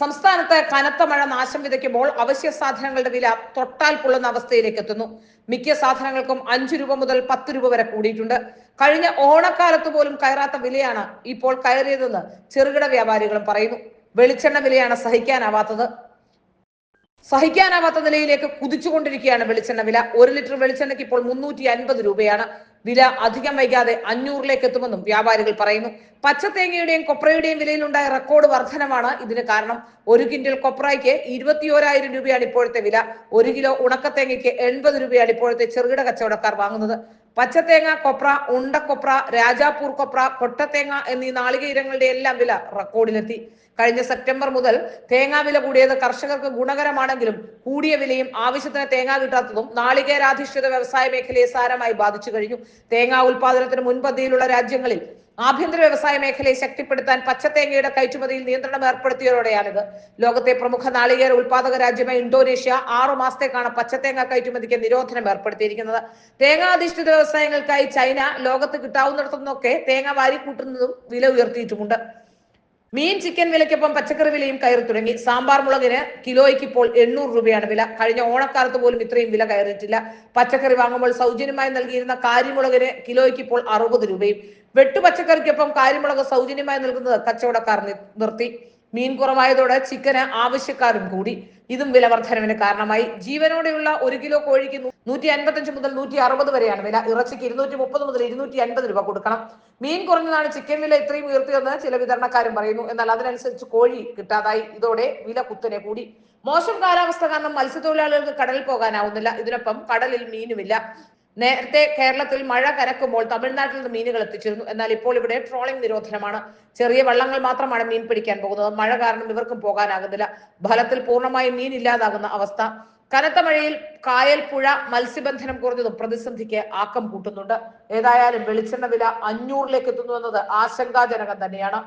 സംസ്ഥാനത്ത് കനത്ത മഴ നാശം വിതയ്ക്കുമ്പോൾ അവശ്യ സാധനങ്ങളുടെ വില തൊട്ടാൽ പൊള്ളുന്ന അവസ്ഥയിലേക്ക് എത്തുന്നു. മിക്ക സാധനങ്ങൾക്കും അഞ്ചു രൂപ മുതൽ പത്ത് രൂപ വരെ കൂടിയിട്ടുണ്ട്. കഴിഞ്ഞ ഓണക്കാലത്ത് പോലും കയറാത്ത വിലയാണ് ഇപ്പോൾ കയറിയതെന്ന് ചെറുകിട വ്യാപാരികളും പറയുന്നു. വെളിച്ചെണ്ണ വിലയാണ് സഹിക്കാനാവാത്തത്. സഹിക്കാനാവാത്ത നിലയിലേക്ക് കുതിച്ചുകൊണ്ടിരിക്കുകയാണ് വെളിച്ചെണ്ണ വില. ഒരു ലിറ്റർ വെളിച്ചെണ്ണയ്ക്ക് ഇപ്പോൾ മുന്നൂറ്റി അൻപത് രൂപയാണ്. വില അധികം വൈകാതെ അഞ്ഞൂറിലേക്ക് എത്തുമെന്നും വ്യാപാരികൾ പറയുന്നു. പച്ചത്തേങ്ങയുടെയും കൊപ്രയുടെയും വിലയിലുണ്ടായ റെക്കോർഡ് വർധനമാണ് ഇതിന് കാരണം. ഒരു കിൻഡിൽ കൊപ്രയ്ക്ക് ഇരുപത്തിയോരായിരം രൂപയാണ് ഇപ്പോഴത്തെ വില. ഒരു കിലോ ഉണക്കത്തേങ്ങയ്ക്ക് എൺപത് രൂപയാണ് ഇപ്പോഴത്തെ ചെറുകിട കച്ചവടക്കാർ വാങ്ങുന്നത്. പച്ചത്തേങ്ങ കൊപ്ര ഉണ്ടക്കൊപ്ര രാജാപൂർ കൊപ്ര കൊട്ടത്തേങ്ങ എന്നീ നാളികേരങ്ങളുടെ എല്ലാം വില റെക്കോർഡിലെത്തി. കഴിഞ്ഞ സെപ്റ്റംബർ മുതൽ തേങ്ങാ വില കൂടിയത് കർഷകർക്ക് ഗുണകരമാണെങ്കിലും കൂടിയ വിലയും ആവശ്യത്തിന് തേങ്ങ കിട്ടാത്തതും നാളികേരാധിഷ്ഠിത വ്യവസായ മേഖലയെ സാരമായി ബാധിച്ചു കഴിഞ്ഞു. തേങ്ങാ ഉൽപാദനത്തിന് മുൻപന്തിയിലുള്ള രാജ്യങ്ങളിൽ ആഭ്യന്തര വ്യവസായ മേഖലയെ ശക്തിപ്പെടുത്താൻ പച്ചത്തേങ്ങയുടെ കയറ്റുമതിയിൽ നിയന്ത്രണം ഏർപ്പെടുത്തിയതോടെയാണിത് ലോകത്തെ പ്രമുഖ നാളികേര ഉൽപാദക രാജ്യമായ ഇന്തോനേഷ്യ ആറു മാസത്തേക്കാണ് പച്ചത്തേങ്ങ കയറ്റുമതിക്ക് നിരോധനം ഏർപ്പെടുത്തിയിരിക്കുന്നത്. തേങ്ങാധിഷ്ഠിത വ്യവസായങ്ങൾക്കായി ചൈന ലോകത്ത് കിട്ടാവുന്നിടത്തുനിന്നൊക്കെ തേങ്ങ വാരിക്കൂട്ടുന്നതും വില ഉയർത്തിയിട്ടുമുണ്ട്. മീൻ ചിക്കൻ വിലയ്ക്കൊപ്പം പച്ചക്കറി വിലയും കയറി തുടങ്ങി. സാമ്പാർ മുളകിന് കിലോയ്ക്ക് ഇപ്പോൾ എണ്ണൂറ് രൂപയാണ് വില. കഴിഞ്ഞ ഓണക്കാലത്ത് പോലും ഇത്രയും വില കയറിയിട്ടില്ല. പച്ചക്കറി വാങ്ങുമ്പോൾ സൗജന്യമായി നൽകിയിരുന്ന കാരിമുളകിന് കിലോയ്ക്ക് ഇപ്പോൾ അറുപത് രൂപയും. വെട്ടു പച്ചക്കറിക്കൊപ്പം കാരിമുളക് സൗജന്യമായി നൽകുന്നത് കച്ചവടക്കാർ നിർത്തി. മീൻ കുറവായതോടെ ചിക്കന് ആവശ്യക്കാരും കൂടി. ഇതും വില വർധനവിന് കാരണമായി. ജീവനോടെയുള്ള ഒരു കിലോ കോഴിക്ക് നൂറ്റി അൻപത്തഞ്ച് മുതൽ നൂറ്റി അറുപത് വരെയാണ് വില. ഇറച്ചിക്ക് ഇരുന്നൂറ്റി മുപ്പത് മുതൽ ഇരുന്നൂറ്റി അൻപത് രൂപ കൊടുക്കണം. മീൻ കുറഞ്ഞതാണ് ചിക്കൻ വില ഇത്രയും ഉയർത്തിയെന്ന് ചില വിതരണക്കാരും പറയുന്നു. എന്നാൽ അതിനനുസരിച്ച് കോഴി കിട്ടാതായി. ഇതോടെ വില കുത്തനെ കൂടി. മോശം കാലാവസ്ഥ കാരണം മത്സ്യത്തൊഴിലാളികൾക്ക് കടലിൽ പോകാനാവുന്നില്ല. ഇതിനൊപ്പം കടലിൽ മീനുമില്ല. നേരത്തെ കേരളത്തിൽ മഴ കനക്കുമ്പോൾ തമിഴ്നാട്ടിൽ നിന്ന് മീനുകൾ എത്തിച്ചിരുന്നു. എന്നാൽ ഇപ്പോൾ ഇവിടെ ട്രോളിംഗ് നിരോധനമാണ്. ചെറിയ വള്ളങ്ങൾ മാത്രമാണ് മീൻ പിടിക്കാൻ പോകുന്നത്. മഴ കാരണം ഇവർക്കും പോകാനാകുന്നില്ല. ഫലത്തിൽ പൂർണമായും മീൻ ഇല്ലാതാകുന്ന അവസ്ഥ. കനത്ത മഴയിൽ കായൽ പുഴ മത്സ്യബന്ധനം കുറഞ്ഞതും പ്രതിസന്ധിക്ക് ആക്കം കൂട്ടുന്നുണ്ട്. ഏതായാലും വെളിച്ചെണ്ണ വില അഞ്ഞൂറിലേക്ക് എത്തുന്നു എന്നത് ആശങ്കാജനകം തന്നെയാണ്.